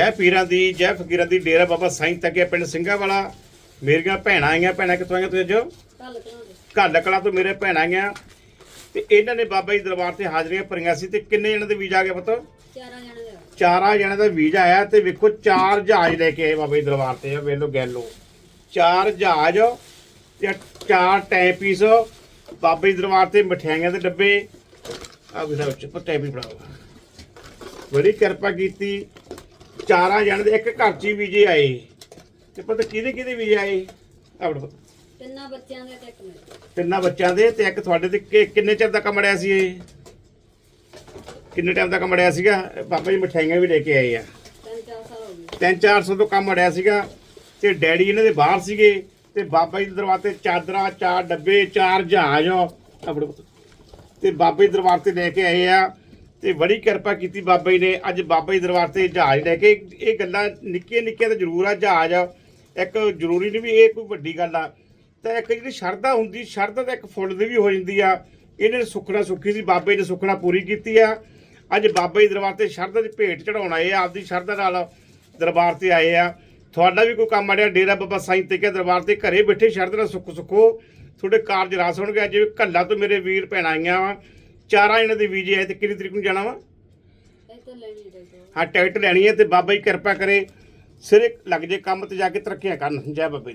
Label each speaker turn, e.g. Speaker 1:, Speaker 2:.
Speaker 1: ਜੈ ਪੀਰਾਂ ਦੀ ਜੈ ਫਕੀਰਾਂ ਦੀ ਡੇਰਾ ਬਾਬਾ ਸਾਈਂ ਤੱਕਿਆ ਪਿੰਡ ਸਿੰਘਾ ਵਾਲਾ। ਮੇਰੀਆਂ ਭੈਣਾਂ ਆਈਆਂ ਭੈਣਾਂ ਕਿੱਥੋਂ ਆਈਆਂ ਤੁਸੀਂ
Speaker 2: ਕਰਾਂਗੇ
Speaker 1: ਘਰ ਕਲਾਂ ਤੋਂ ਮੇਰੇ ਭੈਣਾਂ ਆਈਆਂ। ਤੇ ਇਹਨਾਂ ਨੇ ਬਾਬਾ ਜੀ ਦਰਬਾਰ ਤੇ ਹਾਜ਼ਰੀਆਂ ਭਰੀਆਂ ਸੀ ਤੇ ਕਿੰਨੇ ਜਣਾਂ ਦੇ ਵੀਜ਼ਾ ਆ ਗਿਆ ਪੁੱਤ?
Speaker 2: ਚਾਰਾਂ ਜਣੇ ਦਾ
Speaker 1: ਚਾਰਾਂ ਜਣਾਂ ਦਾ ਵੀਜ਼ਾ ਆਇਆ ਤੇ ਵੇਖੋ ਚਾਰ ਜਹਾਜ਼ ਲੈ ਕੇ ਆਏ ਬਾਬਾ ਜੀ ਦਰਬਾਰ ਤੇ ਆ ਵੇਖ ਲਓ ਗੈਲ ਚਾਰ ਜਹਾਜ਼ ਤੇ ਚਾਰ ਟਾਈਮ ਪੀਸ ਬਾਬਾ ਜੀ ਦਰਬਾਰ ਤੇ ਮਠਿਆਈਆਂ ਦੇ ਡੱਬੇ। ਆ ਵੀ ਸਾਹਿਬ ਚ ਪੱਟੇ ਵੀ ਬਣਾਓ। ਬੜੀ ਕਿਰਪਾ ਕੀਤੀ। ਚਾਰਾਂ ਜਣ ਦੇ ਇੱਕ ਘਰ ਚ ਹੀ ਵੀਜ਼ੇ ਆਏ। ਤੇ ਪਤਾ ਕਿਹਦੇ ਕਿਹਦੇ ਵੀਜ਼ੇ ਆਏ? ਪਤਾ
Speaker 2: ਤਿੰਨਾਂ ਬੱਚਿਆਂ ਦੇ ਤੇ ਇੱਕ ਮੇਰੇ
Speaker 1: ਤਿੰਨਾਂ ਬੱਚਿਆਂ ਦੇ ਤੇ ਇੱਕ ਤੁਹਾਡੇ ਤੇ ਕਿ- ਕਿੰਨੇ ਚਿਰ ਦਾ ਕੰਮ ਅੜਿਆ ਸੀ ਇਹ? ਕਿੰਨੇ ਟਾਈਮ ਦਾ ਕੰਮ ਅੜਿਆ ਸੀਗਾ? ਬਾਬਾ ਜੀ ਮਠਿਆਈਆਂ ਵੀ ਲੈ ਕੇ ਆਏ ਆ।
Speaker 2: ਤਿੰਨ ਚਾਰ ਸਾਲ ਹੋ ਗਏ।
Speaker 1: ਤਿੰਨ ਚਾਰ ਸੌ ਤੋਂ ਕੰਮ ਅੜਿਆ ਸੀਗਾ ਤੇ ਡੈਡੀ ਇਹਨਾਂ ਦੇ ਬਾਹਰ ਸੀਗੇ ਤੇ ਬਾਬਾ ਜੀ ਦੇ ਦਰਬਾਰ ਤੇ ਚਾਦਰਾਂ ਚਾਰ ਡੱਬੇ ਚਾਰ ਜਹਾਜ਼ ਪੁੱਤ ਤੇ ਬਾਬਾ ਜੀ ਦਰਬਾਰ ਤੇ ਲੈ ਕੇ ਆਏ ਆ। ਤੇ ਬੜੀ ਕਿਰਪਾ ਕੀਤੀ ਬਾਬਾ ਜੀ ਨੇ। ਅੱਜ ਬਾਬਾ ਜੀ ਦਰਬਾਰ ਤੇ ਜਹਾਜ਼ ਲੈ ਕੇ ਇਹ ਗੱਲਾਂ ਨਿੱਕੀਆਂ ਨਿੱਕੀਆਂ ਤਾਂ ਜ਼ਰੂਰ ਆ, ਜਹਾਜ਼ ਇੱਕ ਜ਼ਰੂਰੀ ਨਹੀਂ ਵੀ ਇਹ ਕੋਈ ਵੱਡੀ ਗੱਲ ਆ। ਤਾਂ ਇੱਕ ਜਿਹੜੀ ਸ਼ਰਧਾ ਹੁੰਦੀ, ਸ਼ਰਧਾ ਤਾਂ ਇੱਕ ਫੁੱਲ ਦੀ ਵੀ ਹੋ ਜਾਂਦੀ ਆ। ਇਹਨੇ ਸੁੱਖਣਾ ਸੁੱਖੀ ਸੀ, ਬਾਬੇ ਨੇ ਸੁੱਖਣਾ ਪੂਰੀ ਕੀਤੀ ਆ। ਅੱਜ ਬਾਬਾ ਜੀ ਦਰਬਾਰ ਤੇ ਸ਼ਰਧਾ ਦੀ ਭੇਟ ਚੜਾਉਣ ਆਏ ਆ, ਆਪਦੀ ਸ਼ਰਧਾ ਨਾਲ ਦਰਬਾਰ ਤੇ ਆਏ ਆ। ਤੁਹਾਡਾ ਵੀ ਕੋਈ ਕੰਮ ਅੜਿਆ ਡੇਰਾ ਬਾਬਾ ਸਾਈਂ ਤੇ ਕੇ ਦਰਬਾਰ ਤੇ ਘਰੇ ਬੈਠੇ ਸ਼ਰਧਾ ਨਾਲ ਸੁੱਖ ਸੁੱਖੋ। ਤੁਹਾਡੇ ਕਾਰਜ ਰਾਸ ਹੋਣਗੇ। ਅੱਜ ਕੱਲਾ ਤੋਂ ਮੇਰੇ ਵੀਰ ਭੈਣਾਂ ਆਈਆਂ ਵਾ। ਚਾਰਾਂ ਇਹਨਾਂ ਦੇ ਵੀਜ਼ੇ ਆਏ ਤੇ ਕਿੰਨੀ ਤਰੀਕ ਨੂੰ ਜਾਣਾ ਵਾ? ਹਾਂ ਟਿਕਟ ਲੈਣੀ ਹੈ ਤੇ ਬਾਬਾ ਜੀ ਕਿਰਪਾ ਕਰੇ। ਸਿਰੇ ਲੱਗ ਜੇ ਕੰਮ ਤੇ ਜਾ ਕੇ ਤਰੱਕੀਆਂ ਕਰਨ। ਜੈ ਬਾਬਾ